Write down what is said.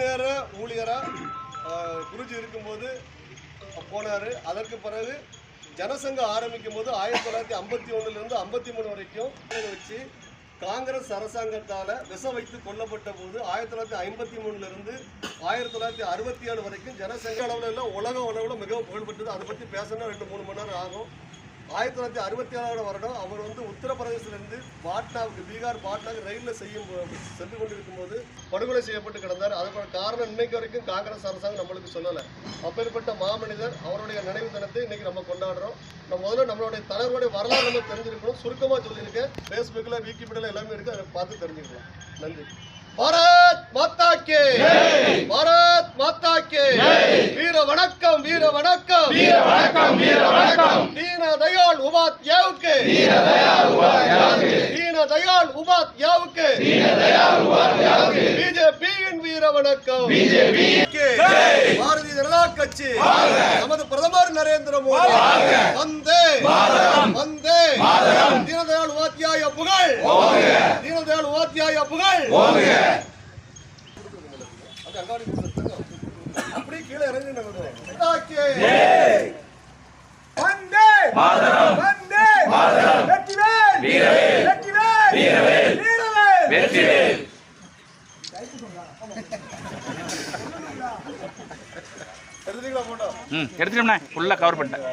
நேர ஊழியராக குருஜி இருக்கும்போது போனார். அதற்கு பிறகு ஜனசங்கம் ஆரம்பிக்கும் போது ஆயிரத்தி தொள்ளாயிரத்தி ஐம்பத்தி ஒன்றுலேருந்து ஐம்பத்தி மூணு வரைக்கும் வச்சு காங்கிரஸ் அரசாங்கத்தால் விச வைத்து கொல்லப்பட்ட போது ஆயிரத்தி தொள்ளாயிரத்தி ஐம்பத்தி மூணுலேருந்து ஆயிரத்தி தொள்ளாயிரத்தி அறுபத்தி ஏழு வரைக்கும் ஜனசங்க அளவில் உலக அளவில் மிகவும் புகழ்பெற்றது. அதை பற்றி பேசணும் ரெண்டு மூணு மணி நேரம் ஆகும். ஆயிரத்தி தொள்ளாயிரத்தி அறுபத்தி ஏழாவது வருடம் அவர் வந்து உத்தரப்பிரதேசத்திலிருந்து பாட்னாவுக்கு பீகார் பாட்னாவுக்கு ரயிலில் செய்யும் சென்று கொண்டிருக்கும் போது படுகொலை செய்யப்பட்டு கிடந்தார். அதற்கான காரணம் இன்னைக்கு வரைக்கும் காங்கிரஸ் அரசாங்கம் நம்மளுக்கு சொல்லலை. அப்பேற்பட்ட மாமனிதர் அவருடைய நினைவு தினத்தை இன்னைக்கு நம்ம கொண்டாடுறோம். நம்ம முதல்ல நம்மளுடைய தலைவருடைய வரலாறு நம்ம தெரிஞ்சிருக்கணும். சுருக்கமாக சொல்லியிருக்கேன். ஃபேஸ்புக்கில் விக்கிபீடியில் எல்லாமே இருக்குது அதை பார்த்து தெரிஞ்சுக்கலாம். நன்றி. பாரத் மாதா கே. பாரத் மாதா கே. வீர வணக்கம் வீர வணக்கம். வீர வணக்கம் வீர வணக்கம். தயாள் உபாத்யாவுக்கு தீன தயாள் உபாத்யாவுக்கு தீன தயாள் உபாத்யாவுக்கு தீன தயாள் உபாத்யாவுக்கு பிஜேபியின் வீர வணக்கம் பிஜேபி பாரதிய ஜனதா கட்சி. நமது பிரதமர் நரேந்திர மோடி. வந்தே. வந்தே. தீனதயாள் உபாத்யாய புகழ். தீனதயாள் உபாத்யாய புகழ். அப்படியே கீழே இறங்கி வந்தே மாதரம் வந்தே. வீரவேல். வெற்றிவேல் வீரவேல். வீரவேல். வெற்றிவேல். ம் எடுத்துட்டோம்ண்ணே. ஃபுல்லாக கவர் பண்ணிட்டேன்.